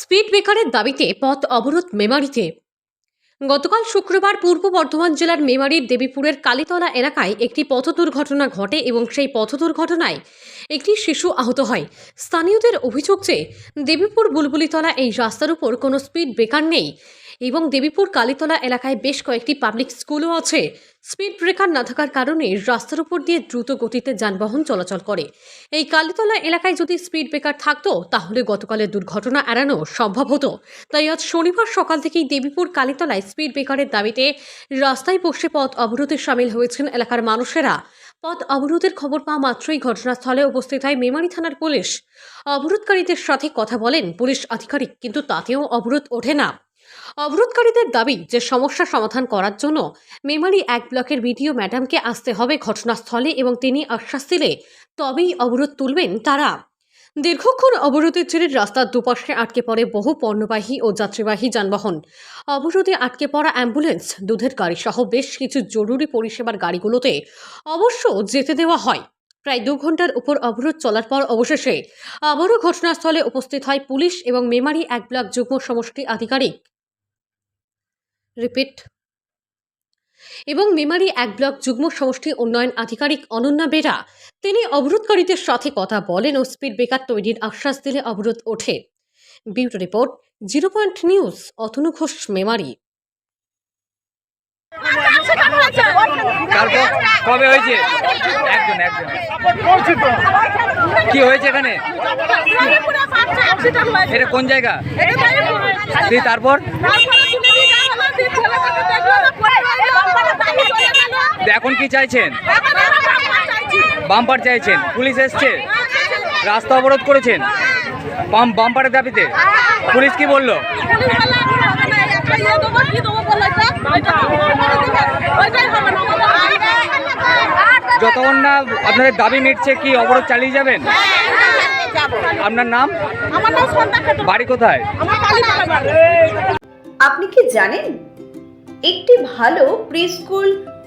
Speed ব্রেকারের দাবিতে পথ অবরোধ মেমারিতে। গতকাল শুক্রবার পূর্ব বর্ধমান জেলার মেমারির দেবীপুরের কালীতলা এলাকায় একটি পথ দুর্ঘটনা ঘটে এবং সেই পথ দুর্ঘটনায় একটি শিশু আহত হয়। স্থানীয়দের অভিযোগ যে, দেবীপুর বুলবুলিতলা এই রাস্তার উপর কোনো স্পিড ব্রেকার নেই। এবং দেবীপুর কালীতলা এলাকায় বেশ কয়েকটি পাবলিক স্কুলও আছে। স্পিড ব্রেকার না থাকার কারণে রাস্তার উপর দিয়ে দ্রুত গতিতে যানবাহন চলাচল করে। এই কালীতলা এলাকায় যদি স্পিড ব্রেকার থাকতো, তাহলে গতকালের দুর্ঘটনা এড়ানো সম্ভব হতো। তাই আজ শনিবার সকাল থেকেই দেবীপুর কালীতলায় স্পিড ব্রেকারের দাবিতে রাস্তায় বসে পথ অবরোধে সামিল হয়েছেন এলাকার মানুষেরা। পথ অবরোধের খবর পাওয়া মাত্রই ঘটনাস্থলে উপস্থিত হয় মেমারি থানার পুলিশ। অবরোধকারীদের সাথে কথা বলেন পুলিশ আধিকারিক, কিন্তু তাতেও অবরোধ ওঠে না। অবরোধকারীদের দাবি যে সমস্যা সমাধান করার জন্য মেমারি এক ব্লকের বিডিও ম্যাডামকে আসতে হবে ঘটনাস্থলে এবং তিনি আশ্বাস দিলে তবেই অবরোধ তুলবেন তারা। দীর্ঘক্ষণ অবরোধের জেরে রাস্তার দুপাশে আটকে পড়ে বহু পণ্যবাহী ও যাত্রীবাহী যানবাহন। অবরোধে আটকে পড়া অ্যাম্বুলেন্স, দুধের গাড়ি সহ বেশ কিছু জরুরি পরিষেবার গাড়িগুলোতে অবশ্য যেতে দেওয়া হয়। প্রায় দু ঘণ্টার উপর অবরোধ চলার পর অবশেষে আবারও ঘটনাস্থলে উপস্থিত হয় পুলিশ এবং মেমারি এক ব্লক যুগ্ম সমষ্টি আধিকারিক। রিপিট। এবং মেমারি এক ব্লক যুগ্ম সমষ্টি উন্নয়ন আধিকারিক অনন্যা বেরা তিনি অবরোধকারীদের সাথে কথা বলেন ও স্পিড ব্রেকার তৈরির আশ্বাস দিলে অবরোধ ওঠে। Beauty report zero point news Atanu Ghosh Memari. কবে হয়েছে? একজন একজন। কি হয়েছে এখানে? এটা কোন জায়গা? তারপর? এখন কি চাইছেন? বাম্পার চাইছেন। পুলিশ এসছে। রাস্তা অবরোধ করেছেন। বাম বাম্পারের দাবিতে। পুলিশ কি বলল? যতক্ষণ না আপনাদের দাবি মিটছে কি অবরোধ চালিয়ে যাবেন? আপনার নাম? বাড়ি কোথায়? আপনি কি জানেন? একটি ভালো প্রি স্কুল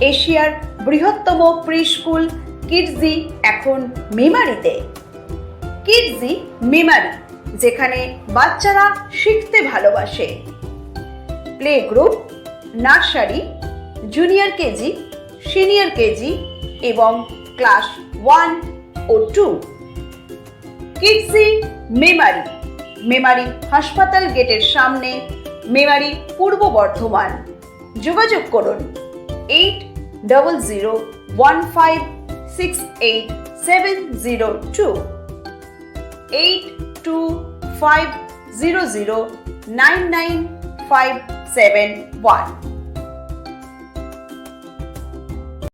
এশিয়ার বৃহত্তম প্রি স্কুল কিডজি এখন মেমারিতে। কিডজি মেমারি, যেখানে বাচ্চারা শিখতে ভালোবাসে। Play group, nursery, junior KG, senior KG এবং ক্লাস ওয়ান ও টু। কিডসি মেমারি মেমারি হাসপাতাল গেটের সামনে, মেমারি পূর্ব বর্ধমান। যোগাযোগ করুন। Eight double zero one five six eight seven zero two eight two five zero zero nine nine five seven one